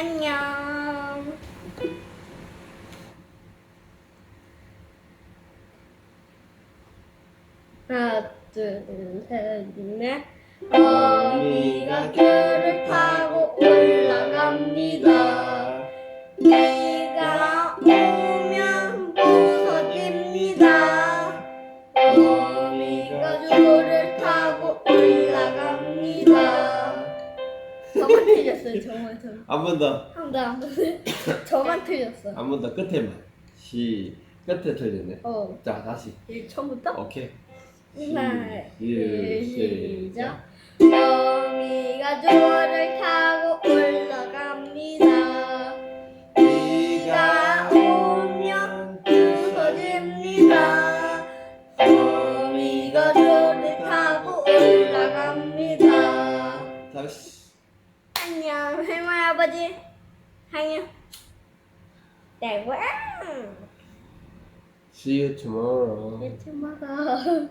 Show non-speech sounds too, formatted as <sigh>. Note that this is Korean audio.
안녕. 하나, 둘, 셋, 넷. 어미가 귤을 타고 올라갑니다. 비가 오면 부서집니다. 어미가 귤을 타고 올라갑니다. 저만 <laughs> 틀렸어요, 저만 저. 한 번 더. 한번 한 번. <coughs> 저만 틀렸어. 한 번 더 끝에만. 시 끝에 틀렸네. 어, 자 다시. 이 처음부터? 오케이. 하나, 일, 둘. 시작. 어미가 조를 타고 올라갑니다. 비가 오면 부서집니다. 어미가 조를 타고 올라갑니다. 다시. 안녕, 할머니, 아버지. 안녕. 네, 와. See you tomorrow. 이렇게 먹어.